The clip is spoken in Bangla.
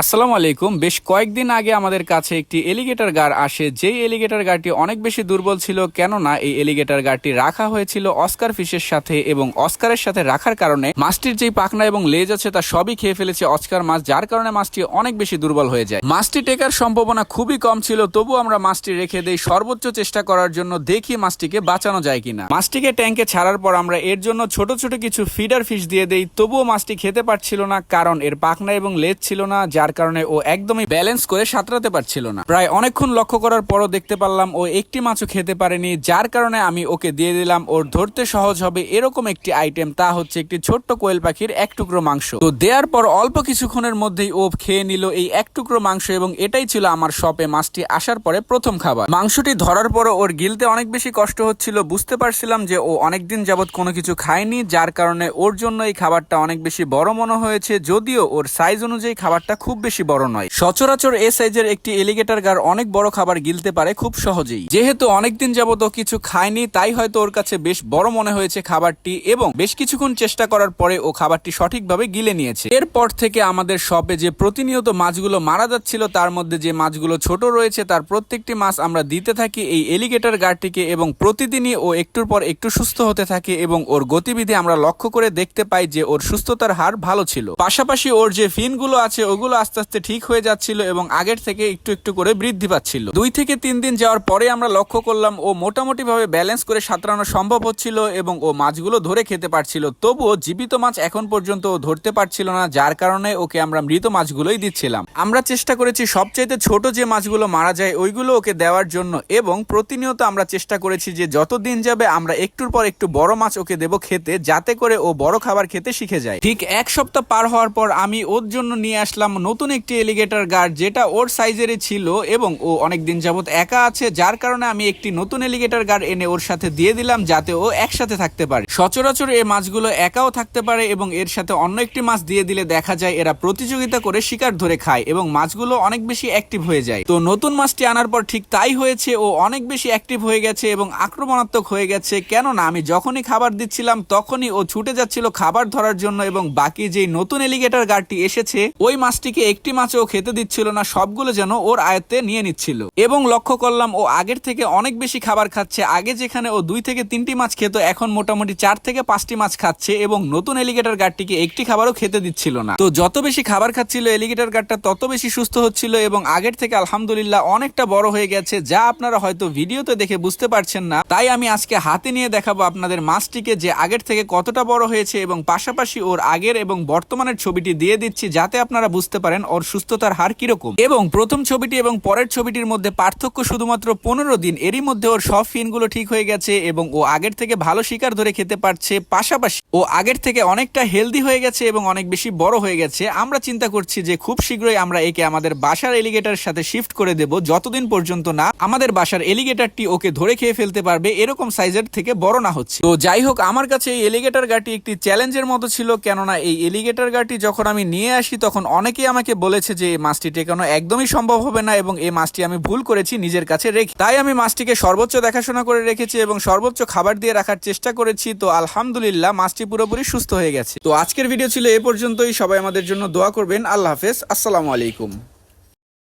আসসালামু আলাইকুম। বেশ কয়েকদিন আগে আমাদের কাছে একটি এলিগেটর গার আসে। যেই এলিগেটর গারটি অনেক বেশি দুর্বল ছিল, কেননা এই এলিগেটর গারটি রাখা হয়েছিল অস্কার ফিশের সাথে এবং অস্কারের সাথে রাখার কারণে মাছটির যেই পাখনা এবং লেজ আছে, তা সবই খেয়ে ফেলেছে অস্কার মাছ, যার কারণে মাছটি অনেক বেশি দুর্বল হয়ে যায়। মাছটি টেকার সম্ভাবনা খুবই কম ছিল তবু আমরা মাছটি রেখে দেই। সর্বোচ্চ চেষ্টা করার জন্য দেখি মাছটিকে বাঁচানো যায় কিনা। মাছটিকে ট্যাঙ্কে ছাড়ার পর আমরা এর জন্য ছোট ছোট কিছু ফিডার ফিশ দিয়ে দেই, তবুও মাছটি খেতে পারছিল না, কারণ এর পাখনা এবং লেজ ছিল না, যার কারণে ও একদমই ব্যালেন্স করে সাঁতরাতে পারছিল না। প্রায় অনেকক্ষণ লক্ষ্য করার পরও দেখতে পারলাম ও একটি মাছও খেতে পারেনি, যার কারণে আমি ওকে দিয়ে দিলাম, ওর ধরতে সহজ হবে এরকম একটি আইটেম তা হচ্ছে একটি ছোট্ট কোয়েল পাখির এক টুকরো মাংস। তো দেওয়ার পর অল্প কিছুক্ষণের মধ্যেই ও খেয়ে নিল এই এক টুকরো মাংস এবং এটাই ছিল আমার শপে মাছটি আসার পরে প্রথম খাবার। মাংসটি ধরার পরও ওর গিলতে অনেক বেশি কষ্ট হচ্ছিল, বুঝতে পারছিলাম যে ও অনেকদিন যাবৎ কোনো কিছু খায়নি, যার কারণে ওর জন্য এই খাবারটা অনেক বেশি বড় মনে হয়েছে, যদিও ওর সাইজ অনুযায়ী খাবারটা খুব বেশি বড় নয়। সচরাচর এ সাইজের একটি এলিগেটার গার অনেক বড় খাবার গিলতে পারে খুব সহজেই। যেহেতু অনেকদিন যাবত কিছু খায়নি, তাই হয়তো ওর কাছে বেশ বড় মনে হয়েছে খাবারটি এবং বেশ কিছুক্ষণ চেষ্টা করার পরে ও খাবারটি সঠিকভাবে গিলে নিয়েছে। এরপর থেকে আমাদের শপে যে প্রতিনিয়ত মাছগুলো মারা যাচ্ছিল, তার মধ্যে যে মাছগুলো ছোট রয়েছে, তার প্রত্যেকটি মাছ আমরা দিতে থাকি এই এলিগেটার গারটিকে এবং প্রতিদিনই ও একটুর পর একটু সুস্থ হতে থাকে এবং ওর গতিবিধি আমরা লক্ষ্য করে দেখতে পাই যে ওর সুস্থতার হার ভালো ছিল। পাশাপাশি ওর যে ফিনগুলো আছে, ওগুলো আস্তে আস্তে ঠিক হয়ে যাচ্ছিল এবং আগের থেকে একটু একটু করে বৃদ্ধি পাচ্ছিল। দুই থেকে তিন দিন যাওয়ার পরে আমরা লক্ষ্য করলাম ও মোটামুটি ভাবে ব্যালেন্স করে সাঁতরানো সম্ভব হচ্ছিল এবং ও মাছগুলো ধরে খেতে পারছিল। তবুও জীবিত মাছ এখন পর্যন্ত ও ধরতে পারছিল না, যার কারণে ওকে আমরা মৃত মাছগুলোই দিচ্ছিলাম। আমরা চেষ্টা করেছি সবচাইতে ছোট যে মাছগুলো মারা যায় ওইগুলো ওকে দেওয়ার জন্য এবং প্রতিনিয়ত আমরা চেষ্টা করেছি যে যত দিন যাবে আমরা একটুর পর একটু বড় মাছ ওকে দেবো খেতে, যাতে করে ও বড় খাবার খেতে শিখে যায়। ঠিক এক সপ্তাহ পার হওয়ার পর আমি ওর জন্য নিয়ে আসলাম নতুন একটি এলিগেটর গার্ড যেটা ওর সাইজেরই ছিল এবং ও অনেক দিন যাবত একা আছে, যার কারণে আমি একটি নতুন এলিগেটর গার্ড এনে ওর সাথে দিয়ে দিলাম যাতে ও একসাথে থাকতে পারে। সচরাচর এই মাছগুলো একাও থাকতে পারে এবং এর সাথে অন্য একটি মাছ দিয়ে দিলে দেখা যায় এরা প্রতিযোগিতা করে শিকার ধরে খায় এবং মাছগুলো অনেক বেশি অ্যাক্টিভ হয়ে যায়। তো নতুন মাছটি আনার পর ঠিক তাই হয়েছে, ও অনেক বেশি অ্যাক্টিভ হয়ে গেছে এবং আক্রমণাত্মক হয়ে গেছে, কেননা আমি যখনই খাবার দিচ্ছিলাম তখনই ও ছুটে যাচ্ছিল খাবার ধরার জন্য এবং বাকি যেই নতুন এলিগেটর গার্ডটি এসেছে, ওই মাছটিকে একটি মাছও খেতে দিচ্ছিল না, সবগুলো যেন ওর আয়ত্তে নিয়ে নিচ্ছিল। এবং লক্ষ্য করলাম ও আগের থেকে অনেক বেশি খাবার খাচ্ছে, আগে যেখানে ও দুই থেকে তিনটি মাছ খেত, এখন মোটামুটি চার থেকে পাঁচটি মাছ খাচ্ছে এবং নতুন এলিগেটর গার্ডটিকে একটি খাবারও খেতে দিচ্ছিল না। তো যত বেশি খাবার খাচ্ছিল এলিগেটর গার্ডটা তত বেশি সুস্থ হচ্ছিল এবং আগের থেকে আলহামদুলিল্লাহ অনেকটা বড় হয়ে গেছে, যা আপনারা হয়তো ভিডিওতে দেখে বুঝতে পারছেন না। তাই আমি আজকে হাতে নিয়ে দেখাবো আপনাদের মাছটিকে যে আগের থেকে কতটা বড় হয়েছে এবং পাশাপাশি ওর আগের এবং বর্তমানের ছবিটি দিয়ে দিচ্ছি, যাতে আপনারা বুঝতে পারেন। ওর সুস্থতার হার কীরকম। এবং প্রথম ছবিটি এবং পরের ছবিটির মধ্যে পার্থক্য শুধুমাত্র পনেরো দিন, এরই মধ্যে ওর সব ফিনগুলো ঠিক হয়ে গেছে এবং ও আগের থেকে ভালো শিকার ধরে খেতে পারছে পাশাপাশি ও আগের থেকে অনেকটা হেলদি হয়ে গেছে এবং অনেক বেশি বড় হয়ে গেছে। আমরা চিন্তা করছি যে খুব শীঘ্রই আমরা একে আমাদের বাসার এলিগেটারের সাথে শিফট করে দেব, যতদিন পর্যন্ত না আমাদের বাসার এলিগেটারটি ওকে ধরে খেয়ে ফেলতে পারবে, এরকম সাইজের থেকে বড় না হচ্ছে। তো যাই হোক, আমার কাছে এই এলিগেটার গাটি একটি চ্যালেঞ্জের মতো ছিল, কেননা এই এলিগেটার গাটি যখন আমি নিয়ে আসি, তখন অনেকেই আমাকে বলেছে যে এই মাছটি টেকানো একদমই সম্ভব হবে না এবং এই মাছটি আমি ভুল করেছি, নিজের কাছে রেখে। তাই আমি মাছটিকে সর্বোচ্চ দেখাশোনা করে রেখেছি এবং সর্বোচ্চ খাবার দিয়ে রাখার চেষ্টা করেছি। তো আলহামদুলিল্লাহ, মাছটি পুরোপুরি সুস্থ হয়ে গেছে। তো আজকের ভিডিও ছিল এ পর্যন্তই। সবাই আমাদের জন্য দোয়া করবেন। আল্লাহ হাফেজ। আসসালামু আলাইকুম।